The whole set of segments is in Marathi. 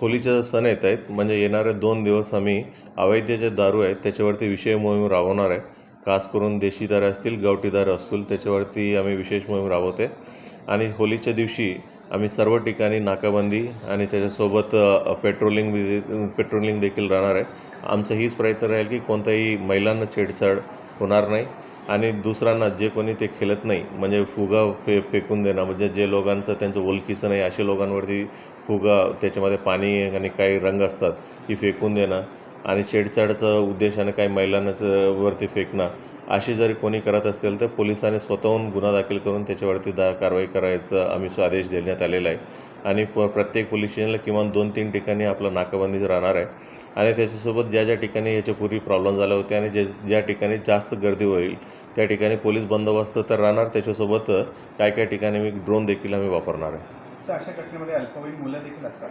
होलीचे सण येत आहेत. म्हणजे येणारे दोन दिवस आम्ही अवैध जे दारू आहेत त्याच्यावरती विषय मोहीम राबवणार आहे. खास करून देशी दारू असतील गावठी दारू असतील त्याच्यावरती आम्ही विशेष मोहीम राबवते आणि होलीच्या दिवशी आम्ही सर्व ठिकाणी नाकाबंदी आणि त्याच्यासोबत पेट्रोलिंग पेट्रोलिंग देखील राहणार आहे. आमचा हीच प्रयत्न राहील की कोणत्याही महिलांना छेडछाड होणार नाही. आणि दुसऱ्यांना जे कोणी ते खेळत नाही म्हणजे फुगा फे फेकून देणं म्हणजे जे लोकांचं त्यांचं ओळखीचं नाही अशा लोकांवरती फुगा त्याच्यामध्ये पाणी आणि काही रंग असतात ती फेकून देणं आणि छेडछाडचा उद्देशाने काही महिलांचं वरती फेकणं अशी जरी कोणी करत असेल तर पोलिसांनी स्वतःहून गुन्हा दाखल करून त्याच्यावरती दा कारवाई करायचं आम्ही आदेश देण्यात आलेला आहे. आणि प प्रत्येक पोलीस स्टेशनला किमान दोन तीन ठिकाणी आपलं नाकाबंदी राहणार आहे. आणि त्याच्यासोबत ज्या ज्या ठिकाणी याच्यापूर्वी प्रॉब्लेम झाला होते आणि जे ज्या ठिकाणी जास्त गर्दी होईल त्या ठिकाणी पोलीस बंदोबस्त तर राहणार. त्याच्यासोबत काय काय ठिकाणी मी ड्रोन देखील आम्ही वापरणार आहे. तर अशा घटनेमध्ये अल्पवयीन मुलं देखील असतात.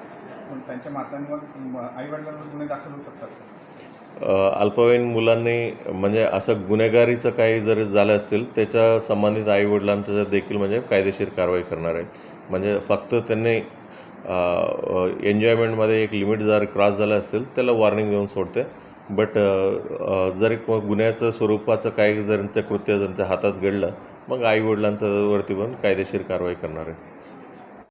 पण त्यांच्या मातांवर आईवडिलांवर गुन्हे दाखल होऊ शकतात अल्पवयीन मुलांनी म्हणजे असं गुन्हेगारीचं काही जर झालं असतील त्याच्या संबंधित आईवडिलांचं देखील म्हणजे कायदेशीर कारवाई करणार आहेत. म्हणजे फक्त त्यांनी एन्जॉयमेंटमध्ये एक लिमिट जर क्रॉस झालं असेल त्याला वॉर्निंग देऊन सोडते. बट जरी गुन्ह्याचं स्वरूपाचं काही जर त्या कृत्य त्यांच्या हातात घडलं मग आईवडिलांचं वरती पण कायदेशीर कारवाई करणार आहे.